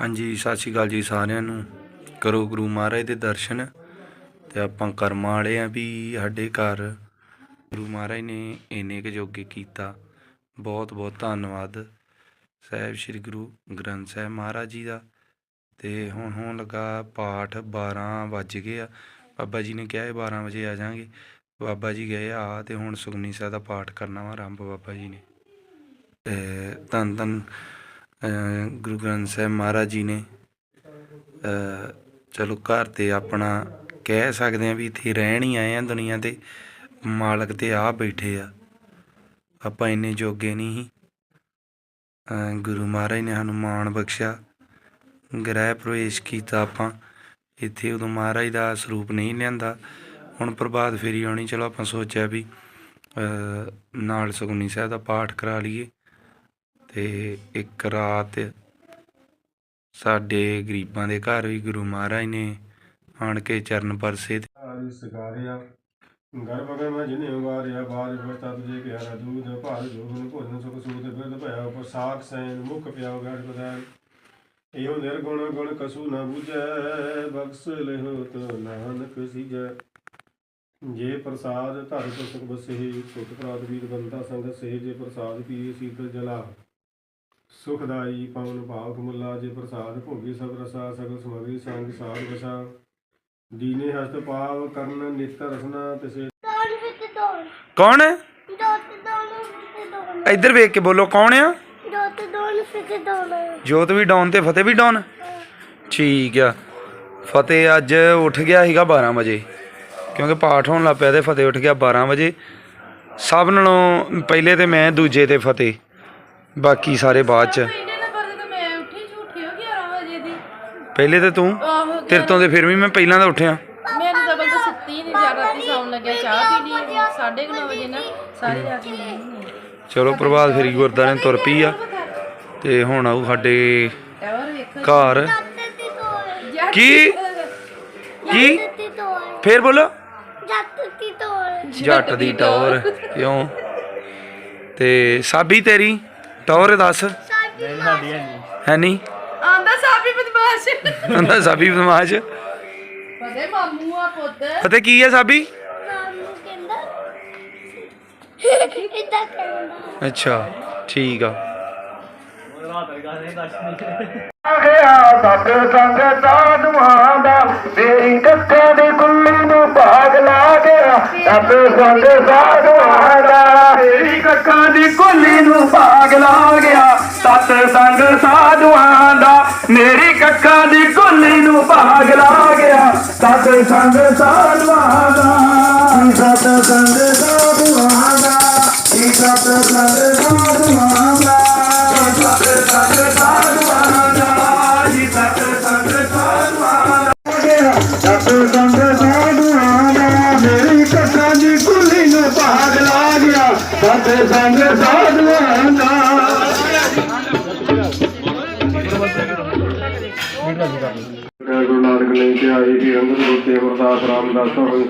ਹਾਂਜੀ, ਸਤਿ ਸ਼੍ਰੀ ਅਕਾਲ ਜੀ ਸਾਰਿਆਂ ਨੂੰ। ਕਰੋ ਗੁਰੂ ਮਹਾਰਾਜ ਦੇ ਦਰਸ਼ਨ ਤੇ ਆਪਾਂ ਕਰਮਾਂ ਵਾਲੇ ਆ ਵੀ ਸਾਡੇ ਘਰ। ਗੁਰੂ ਮਹਾਰਾਜ ਨੇ ਇੰਨੇ ਕੁ ਜੋਗੇ ਕੀਤਾ। ਬਹੁਤ ਬਹੁਤ ਧੰਨਵਾਦ ਸਾਹਿਬ ਸ੍ਰੀ ਗੁਰੂ ਗ੍ਰੰਥ ਸਾਹਿਬ ਮਹਾਰਾਜ ਜੀ ਦਾ। ਤੇ ਹੁਣ ਹੋਣ ਲੱਗਾ ਪਾਠ 12 ਵੱਜ ਗਏ ਆ। ਬਾਬਾ ਜੀ ਨੇ ਕਿਹਾ ਇਹ 12 ਵਜੇ ਆ ਜਾਾਂਗੇ ਬਾਬਾ ਜੀ ਗਏ ਆ ਤੇ ਹੁਣ ਸੁਖਨੀ ਸਾਹਿਬ ਦਾ ਪਾਠ ਕਰਨਾ ਵਾ ਆਰੰਭ ਬਾਬਾ ਜੀ ਨੇ। ਤੇ ਧੰਨ ਧੰਨ ਗੁਰੂ ਗ੍ਰੰਥ ਸਾਹਿਬ ਮਹਾਰਾਜ ਜੀ ਨੇ ਚਲੋ ਘਰ ਤੇ ਆਪਣਾ ਕਹਿ ਸਕਦੇ ਆ ਵੀ ਇੱਥੇ ਰਹਿਣ ਹੀ ਆਏ ਆ ਦੁਨੀਆ ਤੇ, ਮਾਲਕ ਤੇ ਆ ਬੈਠੇ ਆ। ਆਪਾਂ ਇੰਨੇ ਜੋਗੇ ਨਹੀਂ ਸੀ। ਗੁਰੂ ਮਹਾਰਾਜ ਨੇ ਸਾਨੂੰ ਮਾਣ ਬਖਸ਼ਿਆ। ਗ੍ਰਹਿ ਪ੍ਰਵੇਸ਼ ਕੀਤਾ ਆਪਾਂ। ਇੱਥੇ ਉਦੋਂ ਮਹਾਰਾਜ ਦਾ ਸਰੂਪ ਨਹੀਂ ਲਿਆਂਦਾ। ਹੁਣ ਪ੍ਰਭਾਤ ਫੇਰੀ ਆਉਣੀ, ਚਲੋ ਆਪਾਂ ਸੋਚਿਆ ਵੀ ਨਾਲ ਸੁਖਮਨੀ ਸਾਹਿਬ ਦਾ ਪਾਠ ਕਰਾ ਲਈਏ। ਤੇ ਇੱਕ ਰਾਤ ਸਾਡੇ ਗਰੀਬਾਂ ਦੇ ਘਰ ਵੀ ਗੁਰੂ ਮਹਾਰਾਜ ਨੇ ਆਣ ਕੇ ਚਰਨ ਪਰਸੇ ਆਦਿ ਸਗਾਰਿਆ ਗਰਭ ਅਗਰ ਜਿਨੇ ਉਗਾਰਿਆ ਬਾਜ ਵਰਤਾ ਤੁਝੇ ਪਿਆਰਾ ਦੂਧ, ਭਾਰ ਜੋਗਨ ਭੋਜਨ, ਸੁਖ, ਸੂਤ, ਬਿਰਧ ਭਇਆ ਉਪਰ ਸੈਨ ਮੁਖ, ਪਿਆਉ ਗੜ ਬਦੈ ਇਹੋ ਨਿਰਗੁਣ ਗੁਣ ਕਸੂ ਨ ਬੁਝੈ, ਬਖਸ਼ ਲਿਹੁ ਤੋ ਨਾਨਕ ਸਿਜੈ। ਜੇ ਪ੍ਰਸਾਦ ਧਰ ਸੁਖ ਬਸੇ ਸੁਖ ਪ੍ਰਾਦ ਵੀਰ ਬੰਤਾ ਸੰਗ ਸੇ ਜੇ ਪ੍ਰਸਾਦ ਪੀਏ ਸੀਤਲ ਜਲਾ। ਸੁਖਦਾਈ ਪਵਨ ਭਾਵ ਮੁੱਲਾ ਜੇ ਪ੍ਰਸਾਦ ਭੋਗੀ ਸਭ ਰਸਾ ਸਗਲ ਸਮਗਰੀ ਸੰਗ ਸਾਧ ਵਸਾ। ਦੀਨੇ ਹਸਤ ਪਾਵ ਕਰਨ ਨਿਤ ਰਸਨਾ ਤਿਸੇ ਕੌਣ ਹੈ? ਦੋ ਤੇ ਦੋਨ ਵਿੱਚ ਦੋਨ ਇੱਧਰ ਵੇਖ ਕੇ ਬੋਲੋ ਕੌਣ ਆ? ਦੋ ਤੇ ਦੋਨ ਵਿੱਚ ਦੋਨ ਜੋਤ ਵੀ ਡਾਊਨ ਤੇ ਫਤਿਹ ਵੀ ਡਾਊਨ ਠੀਕ ਆ। ਫਤਿਹ ਅੱਜ ਉੱਠ ਗਿਆ ਸੀਗਾ 12 ਵਜੇ। ਕਿਉਂਕਿ ਪਾਠ ਹੋਣ ਲੱਗ ਪਿਆ ਤੇ ਫਤਿਹ ਉੱਠ ਗਿਆ 12 ਵਜੇ। ਸਭ ਨਾਲੋਂ ਪਹਿਲੇ ਤੇ ਮੈਂ ਦੂਜੇ ਤੇ ਫਤਿਹ। ਬਾਕੀ ਸਾਰੇ ਬਾਅਦ ਚ। ਇਹਨੇ ਨੰਬਰ ਤੇ ਤਾਂ ਮੈਂ ਉੱਠੀ ਝੂਠੀ ਹੋ 11 ਵਜੇ ਦੀ। ਪਹਿਲੇ ਤੇ ਤੂੰ? ਆਹੋ ਤੇਰੇ ਤੋਂ ਤੇ ਫਿਰ ਵੀ ਮੈਂ ਪਹਿਲਾਂ ਤਾਂ ਉੱਠਿਆ। ਮੈਨੂੰ ਤਾਂ ਬਲ ਤਾਂ ਸੁੱਤੀ ਨਹੀਂ ਜਾ ਰਾਤੀ ਸੌਣ ਲੱਗਿਆ ਚਾਹ ਪੀ ਲਈ 9:30 ਵਜੇ ਨਾ ਸਾਰੇ ਜਾ ਕੇ ਨਹੀਂ ਚਲੋ ਪ੍ਰਭਾਤ ਫੇਰੀ ਗੁਰਦਾਰੇ ਨੂੰ ਤੁਰ ਪਈ ਆ। ਤੇ ਹੁਣ ਆਊ ਸਾਡੇ ਟਾਵਰ ਵੇਖੋ ਘਰ। ਜੱਟ ਦੀ ਕੀ ਕੀ? ਜੱਟ ਦੀ ਦੋਨ ਫੇਰ ਬੋਲੋ। ਜੱਟ ਦੀ ਜੱਟ ਦੀ ਟੌਰ। ਕਿਉਂ? ਤੇ ਸਾਬੀ ਤੇਰੀ? ਟੌਰ ਦੱਸ। ਸਾਡੀ ਹੈ ਨਹੀਂ। ਆਂਦਾ ਸਾਬੀ ਬਦਮਾਸ਼। ਕਹਿੰਦਾ ਸਾਬੀ ਬਦਮਾਸ਼। ਪਤੇ ਮਾਮੂ ਆ ਪੁੱਤ। ਫਤਿਹ ਕੀ ਹੈ ਸਾਬੀ? ਨੂੰ ਕਹਿੰਦਾ ਇਦਾਂ ਅੱਛਾ ਠੀਕ ਆ। ਗਿਆ ਸਤ ਸੰਗ ਸਾਧੂਆਂ ਦਾ ਮੇਰੀ ਕੱਖਾਂ ਦੀ ਕੁੱਲੀ ਨੂੰ ਭਾਗ ਲਾ ਗਿਆ ਸਤ ਸੰਗ ਸਾਧੂਆਂ ਦਾ। ਮੇਰੀ ਕੱਖਾਂ ਦੀ ਕੁੱਲੀ ਨੂੰ ਭਾਗ ਲਾ ਗਿਆ। ਸਤ ਸੰਗ ਸਾਧੂਆਂ ਦਾ ਮੇਰੀ ਕੱਖਾਂ ਦੀ ਕੁੱਲੀ ਨੂੰ ਭਾਗ ਲਾ ਗਿਆ। ਸਤ ਸੰਗ ਸਾਧੂਆਂ ਦਾ। ਸਤ ਸੰਗ ਸਾਧੂਆਂ ਦਾ। ਸਤ ਸੰਗ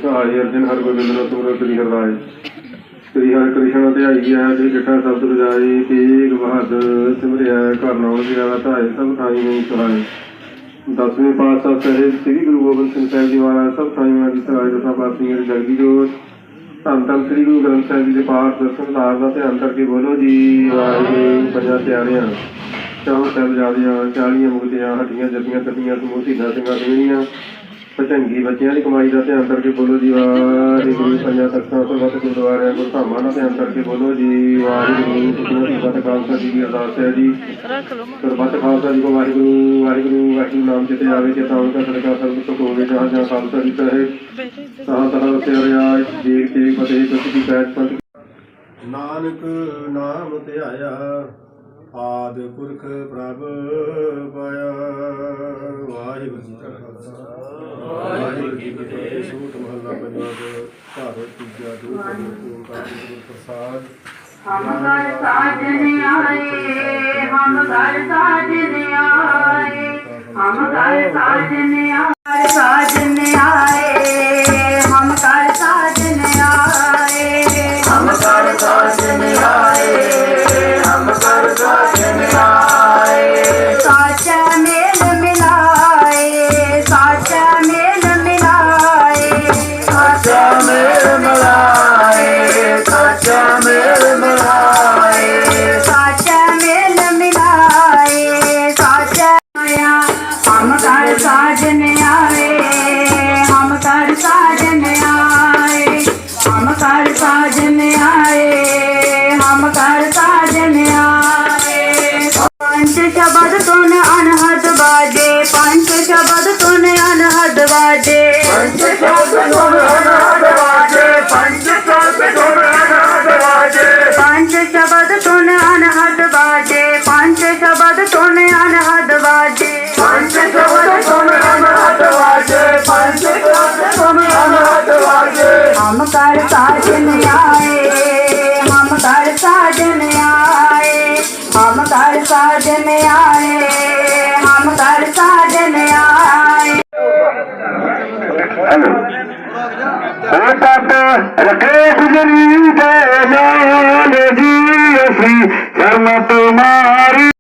ਸਹਾਈ ਅਰਜਨ ਹਰ ਗੋਬਿੰਦ ਨੂੰ ਤੁਮਰੋ ਸ੍ਰੀ ਹਰਿ ਸ੍ਰੀ ਹਰਿ ਕ੍ਰਿਸ਼ਨ ਧਿਆਈ ਹੈ ਤੇ ਜਿਠਾ ਸ਼ਬਦ ਰਜਾਈ ਤੇਗ ਬਹਾਦਰ ਸਿਮਰਿਆ, ਘਰ ਨਾਉ ਗਿਆ ਸਭ ਥਾਈ ਨਹੀਂ ਸੁਹਾਏ ਦਸਵੇਂ ਪਾਤਸ਼ਾਹ ਸਾਹਿਬ, ਸ੍ਰੀ ਗੁਰੂ ਗੋਬਿੰਦ ਸਿੰਘ ਸਾਹਿਬ ਜੀ ਮਹਾਰਾਜ, ਸਭ ਥਾਈਆਂ ਦੀ ਸਹਾਇ ਦਸਾਂ ਪਾਤਸ਼ਾਹਾਂ ਦੀ ਜਗਦੀ ਜੋਤ। ਧੰਨ ਧੰਨ ਸ੍ਰੀ ਗੁਰੂ ਗ੍ਰੰਥ ਸਾਹਿਬ ਜੀ ਦੇ ਪਾਠ ਦਰਸ਼ਨ ਦਾਸ ਦਾ ਧਿਆਨ ਕਰਕੇ ਬੋਲੋ ਜੀ, ਵਾਹਿਗੁਰੂ ਪੰਜਾਂ ਪਿਆਰਿਆਂ। ਚਾਹੋ ਸਾਹਿਬਜ਼ਾਦਿਆਂ ਚਾਲੀਆਂ ਮੁਕਤਿਆਂ ਹੱਡੀਆਂ ਜੱਟੀਆਂ ਤੱਟੀਆਂ ਸਮੂਹ ਨਾ ਸਿੰਘਾਂ ਦੇਣੀਆਂ ਭਚੰਗੀ ਬੱਚਿਆਂ ਦੀ ਕਮਾਈ ਦਾ ਧਿਆਨ ਕਰਕੇ ਬੋਲੋ ਜੀ, ਵਾਹਿਗੁਰੂ ਪੰਜਾਂ ਤਖਤਾਂ ਤੋਂ ਵੱਧ ਗੁਰਦੁਆਰਿਆਂ ਗੁਰਧਾਮਾਂ ਦਾ ਧਿਆਨ ਕਰਕੇ ਬੋਲੋ ਜੀ, ਵਾਹਿਗੁਰੂ ਸੁਖਨਾ ਦੀ ਖਾਲਸਾ ਜੀ ਦੀ ਅਰਦਾਸ ਹੈ ਜੀ। ਸਰਬੱਤ ਖਾਲਸਾ ਜੀ ਕੋ ਵਾਹਿਗੁਰੂ ਵਾਹਿਗੁਰੂ ਵਾਹਿਗੁਰੂ ਨਾਮ ਜਿਤੇ ਆਵੇ ਕਿ ਤਾਂ ਦਾ ਸਦਕਾ ਸਰਬ ਸੁਖ ਹੋਵੇ, ਜਹਾਂ ਜਹਾਂ ਖਾਲਸਾ ਜੀ ਕਹੇ। ਤਾਂ ਤਹਾਂ ਰਸਿਆ ਰਿਆ ਦੇਖ ਕੇ ਫਤਿਹ ਕੁਛ ਦੀ ਪੈਜ ਨਾਨਕ ਨਾਮ ਧਿਆਇਆ ਆਦ ਪੁਰਖ ਪ੍ਰਭ ਪਾਇਆ। ਵਾਹਿਗੁਰੂ ਜੀ ਕਾ ਖਾਲਸਾ। ਵਾਹਿਗੁਰੂ ਜੀ ਕੀ ਫਤਿਹ। ਸੂਟ ਮਹੱਲਾ ਪੰਜਵਾਂ ਘਰ ਤੀਜਾ ਦੋ ਕਰੀ ਓੰਕਾਰ ਗੁਰੂ ਪ੍ਰਸਾਦ। ਹਮ ਘਰ ਸਾਜਨ ਆਏ ਹਮ ਘਰ ਸਾਜਨ ਆਏ ਹਮ ਘਰ ਸਾਜਨ ਆਏ। ਸ਼ਬਦ ਸੁਣ ਅਨਾਦ ਵਾਜੇ ਪੰਜ ਸ਼ਬਦ ਸੁਣ ਅਨਾਦ ਵਾਜੇ ਪੰਜ ਸ਼ਬਦ ਸੁਣ पटे गुज़री कर्म त मार्म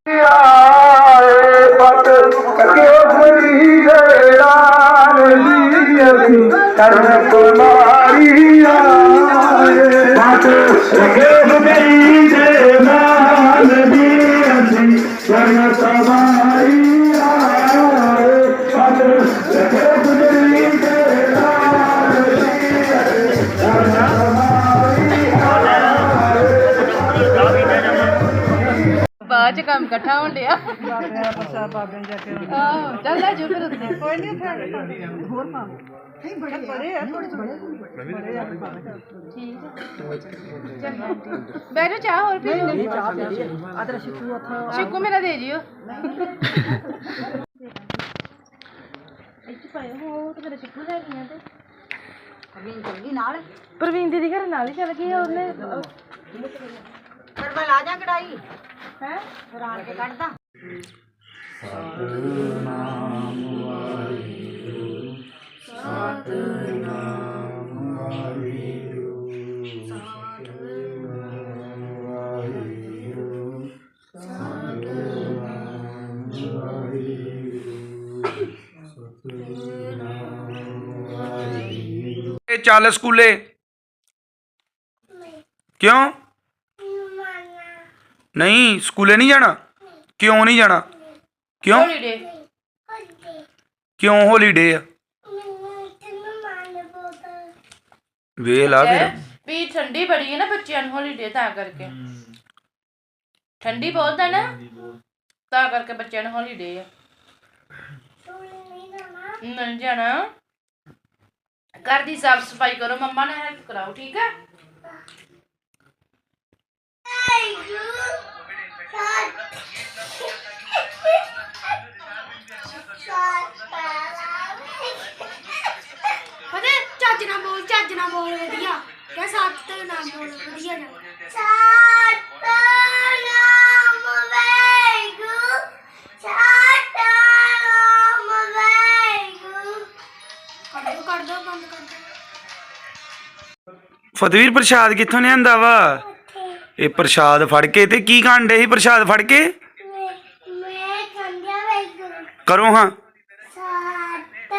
त मारिया ਕੰਮ ਇਕੱਠਾ ਹੋਣ ਡਿਆ। ਆਹੋ ਚੱਲ ਲੈ ਜੋ ਫਿਰ ਉੱਤੇ। ਕੋਈ ਨਹੀਂ ਹੋਰ ਪਾ ਨਹੀਂ ਬੜੇ ਬੜੇ ਆ ਥੋੜੇ ਥੋੜੇ ਠੀਕ ਹੈ ਚੰਗਾ ਬੈਠੋ ਚਾਹ ਹੋਰ ਪੀ ਲਓ। ਨਹੀਂ ਚਾਹ ਪੀ ਆ। ਤੇਰਾ ਸ਼ਿਕੂ ਉੱਥੇ ਸ਼ਿਕੂ ਮੇਰਾ ਦੇ ਜਿਓ। ਇੱਥੇ ਪਾਇਓ ਹੋ ਤੇ ਮੇਰਾ ਸ਼ਿਕੂ ਲੈ ਗਈਆਂ ਤੇ। ਪ੍ਰਵੀਨ ਚਲ ਗਈ ਨਾਲ। ਪ੍ਰਵੀਨ ਦੀਦੀ ਘਰ ਨਾਲ ਹੀ ਚਲ ਗਈ ਆ ਉਹਨੇ ਫਿਰ ਮੈਂ ਲਾ ਜਾ ਕਢਾਈ ਹੈ? ਰਾਣ ਕੇ ਕੱਢਦਾ। ਇਹ ਚੱਲ ਸਕੂਲੇ। ਕਿਉਂ? ਨਹੀਂ ਸਕੂਲੇ ਨਹੀਂ ਜਾਣਾ? ਕਿਉਂ ਨਹੀਂ ਜਾਣਾ? ਕਿਉਂ? ਹੌਲੀਡੇ ਕਿਉਂ ਹੌਲੀਡੇ ਆ? ਵੇਲ ਆ ਫਿਰ। ਵੀ ਠੰਡੀ ਬੜੀ ਹੈ ਨਾ ਬੱਚਿਆਂ ਨੂੰ ਹੌਲੀਡੇ ਤਾਂ ਕਰਕੇ। ਠੰਡੀ ਬਹੁਤ ਹੈ ਨਾ। ਤਾਂ ਕਰਕੇ ਬੱਚਿਆਂ ਨੂੰ ਹੌਲੀਡੇ ਆ। ਨਹੀਂ ਜਾਣਾ। ਘਰ ਦੀ ਸਾਫ਼ ਸਫ਼ਾਈ ਕਰੋ ਮੰਮਾ ਨਾਲ ਹੈਲਪ ਕਰਾਓ ਠੀਕ ਹੈ ਫਤਵੀਰ ਪ੍ਰਸ਼ਾਦ ਕਿੱਥੋਂ ਲਿਆਂਦਾ ਵਾ? ਇਹ ਪ੍ਰਸ਼ਾਦ ਫੜ ਕੇ ਤੇ ਕੀ ਕਾਂਡੇ ਸੀ ਪ੍ਰਸ਼ਾਦ ਫੜ ਕੇ? ਮੈਂ ਮੈਂ ਵੈਗੂ ਕਰੋ ਹਾਂ। ਸੱਤ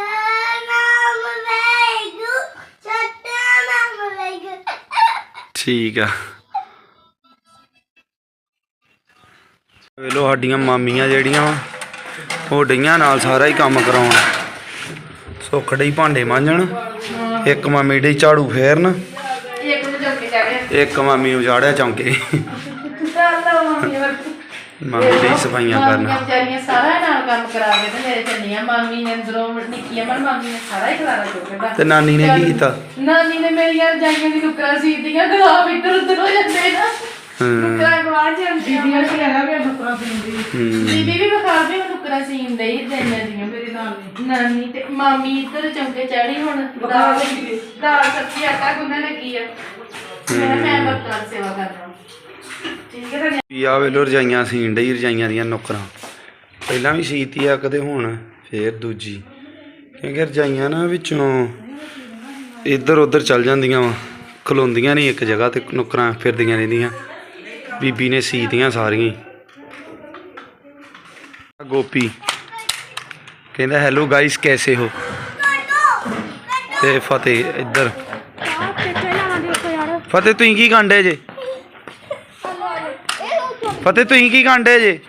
ਵੈਗੂ ਸੱਤ ਵੈਗੂ ਠੀਕ ਆ। ਵੇਲੋ ਸਾਡੀਆਂ ਮਾਮੀਆਂ ਜਿਹੜੀਆਂ ਵਾ, ਉਹ ਡਈਆਂ ਨਾਲ ਸਾਰਾ ਹੀ ਕੰਮ ਕਰਾਉਣ। ਸੁੱਖ ਡਈ ਭਾਂਡੇ ਮਾਂਜਣ, ਇੱਕ ਮਾਮੀ ਡਈ ਝਾੜੂ ਫੇਰਨ ਇੱਕ ਨੂੰ ਜੰਮ ਕੇ ਚੜਿਆ ਇੱਕ ਮਾਮੀ ਨੂੰ ਚਾੜਿਆ ਚੌਂਕੇ। ਚੱਲ ਮੰਮੀ ਵਰਗੀ ਮਾਮੀ ਡਈ ਸਫਾਈਆਂ ਕਰਨ। ਵਿਚਾਰੀਆਂ ਸਾਰਾ ਹੀ ਨਾਲ ਕੰਮ ਕਰਾ ਕੇ ਤੇ ਮੇਰੇ ਚੰਨੀਆਂ ਮਾਮੀ ਨੇ ਅੰਦਰੋਂ ਨਿੱਕੀਆਂ ਮਨ ਮਾਮੀ ਨੇ ਸਾਰਾ ਹੀ ਖਲਾਰਾ ਚੁੱਕਦਾ ਤੇ ਨਾਨੀ ਨੇ ਕੀ ਕੀਤਾ? ਨਾਨੀ ਨੇ ਮੇਰੀਆਂ ਰਜਾਈਆਂ ਦੀ ਨੁਕਰਾਂ ਸੀਤੀਆਂ ਗੁਲਾਬ ਇੱਧਰ ਉੱਧਰ ਹੋ ਜਾਂਦੇ ਨਾ। ਹੂੰ। ਨੁਕਰਾਂ ਗਵਾ ਜਾਂਦੀ ਦੀਆਂ ਸੀ ਹੈਗਾ ਵੀ ਨੁਕਰਾਂ ਸੀਂਦੀ ਹੂੰ। ਬੀਬੀ ਵੀ ਵਿਖਾ ਵੀ ਨੁਕਰਾਂ ਸੀਨ ਡਈ ਰਜਾਈਆਂ ਦੀਆਂ ਮੇਰੀ ਨਾਨੀ ਨਾਨੀ ਤੇ ਮਾਮੀ ਇੱਧਰ ਚੌਂਕੇ ਚੜੀ ਹੁਣ ਦਾਲ ਦਾਲ ਸਬਜ਼ੀ ਆਟਾ ਗੁੰਨਣ ਲੱਗੀ ਆ। ਮੈਂ ਮੈਂ ਬਰਤਨ ਸੇਵਾ ਕਰਨਾ ਠੀਕ ਹੈ ਤਾਂ ਵੀ ਆ ਵੇਲੋ ਰਜਾਈਆਂ ਸੀਣ ਡਈ, ਰਜਾਈਆਂ ਦੀਆਂ ਨੁਕਰਾਂ। ਪਹਿਲਾਂ ਵੀ ਸੀਤੀ ਆ, ਕਦੇ ਹੁਣ, ਫੇਰ ਦੂਜੀ। ਕਿਉਂਕਿ ਰਜਾਈਆਂ ਨਾ ਵਿੱਚੋਂ ਇੱਧਰ ਉੱਧਰ ਚੱਲ ਜਾਂਦੀਆਂ ਵਾ। ਖਲੋਂਦੀਆਂ ਨਹੀਂ ਇੱਕ ਜਗ੍ਹਾ ਤੇ, ਨੁਕਰਾਂ ਫਿਰਦੀਆਂ ਰਹਿੰਦੀਆਂ। ਬੀਬੀ ਨੇ ਸੀਤੀਆਂ ਸਾਰੀਆਂ ਗੋਪੀ ਕਹਿੰਦਾ, ਹੈਲੋ ਗਾਇਸ, ਕੈਸੇ ਹੋ? ਤੇ ਫਤਿਹ, ਇੱਧਰ। ਫਤਿਹ ਤੁਸੀਂ ਕੀ ਕਾਂਡੇ ਜੇ? ਫਤਿਹ ਤੁਸੀਂ ਕੀ ਕਾਂਡੇ ਜੇ?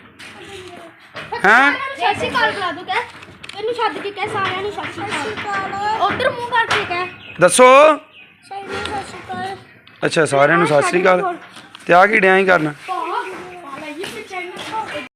ਹੈਂ? ਸ਼੍ਰੀ ਅਕਾਲ ਬੁਲਾ ਦੋ ਕਹਿ। ਇਹਨੂੰ ਛੱਡ ਕੇ ਕਹਿ ਸਾਰਿਆਂ ਨੂੰ ਸ਼੍ਰੀ ਅਕਾਲ। ਉਧਰ ਮੂੰਹ ਕਰਕੇ ਕਹਿ ਦੱਸੋ ਅੱਛਾ ਸਾਰਿਆਂ ਨੂੰ ਸਤਿ ਸ੍ਰੀ ਅਕਾਲ। ਤੇ ਆ ਕੀ ਡਿਆਂ ਹੀ ਕਰਨਾ?